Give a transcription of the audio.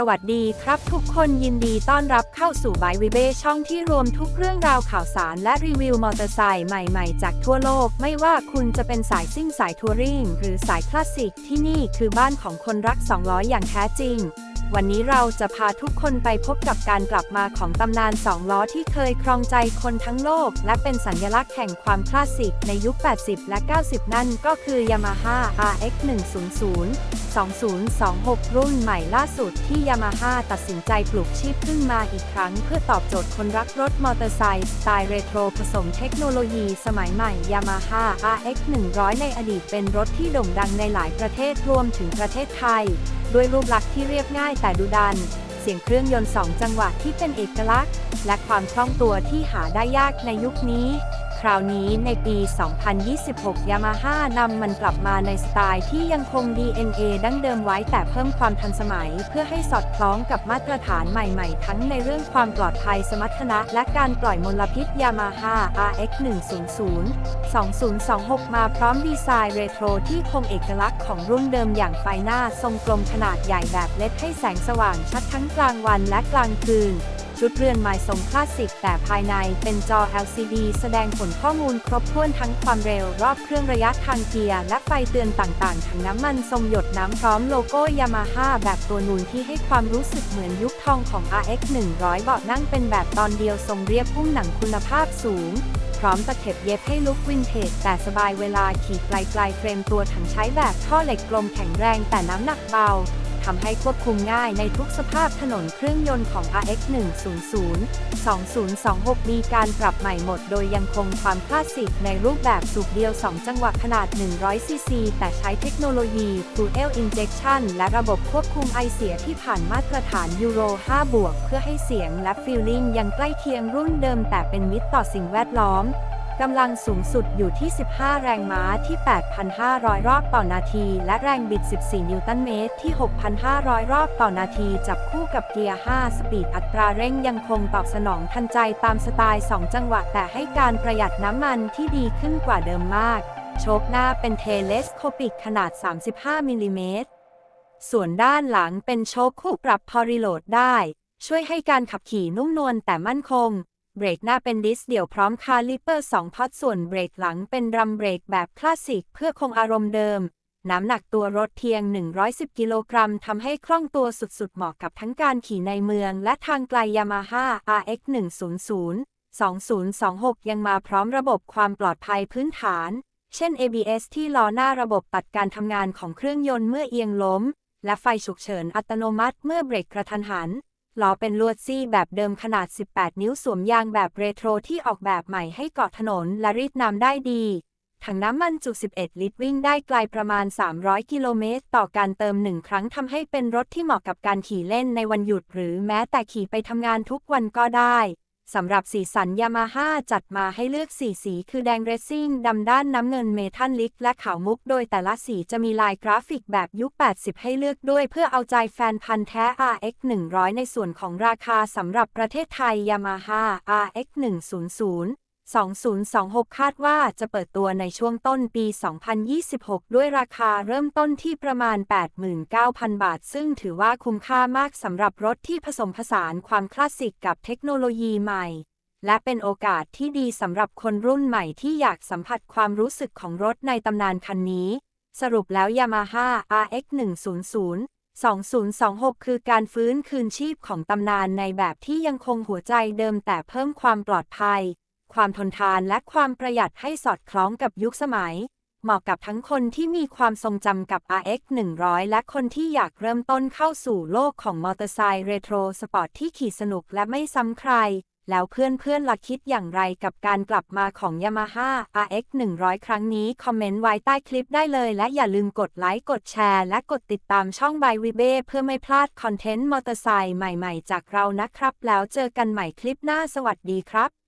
สวัสดีครับทุกคนยินดีต้อนรับเข้าสู่บายวิเบช่องที่รวมทุกเรื่องราวข่าวสารและรีวิวมอเตอร์ไซค์ใหม่ๆ จากทั่วโลก ไม่ว่าคุณจะเป็นสายซิ่งสายทัวริงหรือสายคลาสสิกที่นี่คือบ้านของคนรักสองล้ออย่างแท้จริง วันนี้เราจะพาทุกคนไปพบกับการกลับมาของตำนานสองล้อที่เคยครองใจคนทั้งโลก และเป็นสัญลักษณ์แห่งความคลาสสิกในยุค 80 และ 90 นั่นก็คือ Yamaha RX 100 2026 รุ่นใหม่ล่าสุดที่ Yamaha ตัดสินใจปลูกชีพขึ้นมาอีกครั้ง เพื่อตอบโจทย์คนรักรถมอเตอร์ไซค์สไตล์เรโทรผสมเทคโนโลยีสมัยใหม่ Yamaha RX 100 ในอดีตเป็นรถที่โด่งดังในหลายประเทศรวมถึงประเทศไทยด้วยรูปลักษณ์ที่เรียบง่ายแต่ดุดัน เสียงเครื่องยนต์2จังหวะที่เป็นเอกลักษณ์ และความคล่องตัวที่หาได้ยากในยุคนี้ คราวนี้ในปี 2026 Yamaha นำมันกลับมาในสไตล์ที่ยังคง DNA ดั้งเดิมไว้แต่เพิ่มความทันสมัย เพื่อให้สอดคล้องกับมาตรฐานใหม่ๆ ทั้งในเรื่องความปลอดภัยสมรรถนะ และการปล่อยมลพิษ Yamaha RX 100 2026 มาพร้อมดีไซน์เรโทรที่คงเอกลักษณ์ของรุ่นเดิมอย่างไฟหน้าทรงกลมขนาดใหญ่แบบเล็ดให้แสงสว่างชัดทั้งกลางวันและกลางคืน ชุดเรือนไม้ทรงคลาสสิก แต่ภายในเป็นจอ LCD แสดงผลข้อมูลครบถ้วนทั้งความเร็วรอบเครื่องระยะทางเกียร์ และไฟเตือนต่างๆถังน้ำมันทรงหยดน้ำพร้อมโลโก้ยามาฮ่าแบบตัวนูนที่ให้ความรู้สึกเหมือนยุคทองของ RX 100เบาะนั่งเป็นแบบตอนเดียวทรงเรียบพุ่มหนังคุณภาพสูงพร้อมตะเข็บเย็บให้ลุควินเทจแต่สบายเวลาขี่ไกลๆเฟรมตัวถังใช้แบบท่อเหล็กกลมแข็งแรงแต่น้ำหนักเบา ทำให้ควบคุมง่ายในทุกสภาพถนนเครื่องยนต์ของ RX 100 2026 มีการปรับใหม่หมดโดยยังคงความคลาสสิกในรูปแบบสูบเดียว 2 จังหวะขนาด 100 ซีซี แต่ใช้เทคโนโลยี Fuel Injection และระบบควบคุมไอเสียที่ผ่านมาตรฐานยูโร 5 บวก เพื่อให้เสียงและฟีลลิ่งยังใกล้เคียงรุ่นเดิมแต่เป็นมิตรต่อสิ่งแวดล้อม กำลังสูงสุดอยู่ที่ 15 แรงม้าที่ 8,500 รอบต่อนาที และแรงบิด 14 นิวตันเมตรที่ 6,500 รอบต่อนาที จับคู่กับเกียร์ 5 สปีดอัตราเร่งยังคงตอบสนองทันใจตามสไตล์ 2 จังหวะ แต่ให้การประหยัดน้ำมันที่ดีขึ้นกว่าเดิมมาก โชคหน้าเป็นเทเลสโคปิกขนาด 35 มิลลิเมตร ส่วนด้านหลังเป็นโชคคู่ปรับพอรีโหลดได้ ช่วยให้การขับขี่นุ่มนวลแต่มั่นคง เบรกหน้าเป็นดิสเดี่ยวพร้อมคาลิเปอร์2พัดส่วนเบรกหลังเป็นรัมเบรกแบบคลาสสิกเพื่อคงอารมณ์เดิม น้ำหนักตัวรถเพียง 110 กิโลกรัมทำให้คล่องตัวสุดๆ เหมาะกับทั้งการขี่ในเมือง และทางไกล Yamaha RX 100 2026 ยังมาพร้อมระบบความปลอดภัยพื้นฐาน เช่น ABS ที่ล้อหน้าระบบตัดการทำงานของเครื่องยนต์เมื่อเอียงล้ม และไฟฉุกเฉินอัตโนมัติเมื่อเบรกกระทันหัน ล้อเป็นลวดซี่แบบเดิมขนาด 18 นิ้วสวมยางแบบเรโทรที่ออกแบบใหม่ให้เกาะถนนและรีดน้ำได้ดีถังน้ำมันจุ 11 ลิตรวิ่งได้ไกลประมาณ 300 กิโลเมตร ต่อการเติมหนึ่งครั้งทำให้เป็นรถที่เหมาะกับการขี่เล่นในวันหยุดหรือแม้แต่ขี่ไปทำงานทุกวันก็ได้ สำหรับสีสันยามาฮ่าจัดมาให้เลือกสีสีคือแดงเรซซิ่งดำด้านน้ำเงินเมทัลลิก และขาวมุก โดยแต่ละสีจะมีลายกราฟิกแบบยุค 80 ให้เลือกด้วยเพื่อเอาใจแฟนพันธ์แท้ RX 100ในส่วนของราคาสำหรับประเทศไทย Yamaha RX 100 2026 คาดว่าจะเปิดตัวในช่วงต้นปี 2026 ด้วยราคาเริ่มต้นที่ประมาณ 89,000 บาท ซึ่งถือว่าคุ้มค่ามากสำหรับรถที่ผสมผสานความคลาสสิกกับเทคโนโลยีใหม่ และเป็นโอกาสที่ดีสำหรับคนรุ่นใหม่ที่อยากสัมผัสความรู้สึกของรถในตำนานคันนี้ สรุปแล้ว Yamaha RX 100 2026 คือการฟื้นคืนชีพของตำนานในแบบที่ยังคงหัวใจเดิมแต่เพิ่มความปลอดภัย ความทนทานและความประหยัดให้สอดคล้องกับยุคสมัย เหมาะกับทั้งคนที่มีความทรงจำกับ RX 100 และคนที่อยากเริ่มต้นเข้าสู่โลกของมอเตอร์ไซค์เรโทรสปอร์ตที่ขี่สนุกและไม่ซ้ำใคร แล้วเพื่อนๆล่ะคิดอย่างไรกับการกลับมาของ Yamaha RX 100 ครั้งนี้ คอมเมนต์ไว้ใต้คลิปได้เลย และอย่าลืมกดไลค์กดแชร์ และกดติดตามช่อง By w e b e เพื่อไม่พลาดคอนเทนต์มอเตอร์ไซค์ใหม่ๆ จากเรานะครับ แล้วเจอกันใหม่คลิปหน้าสวัสดีครับ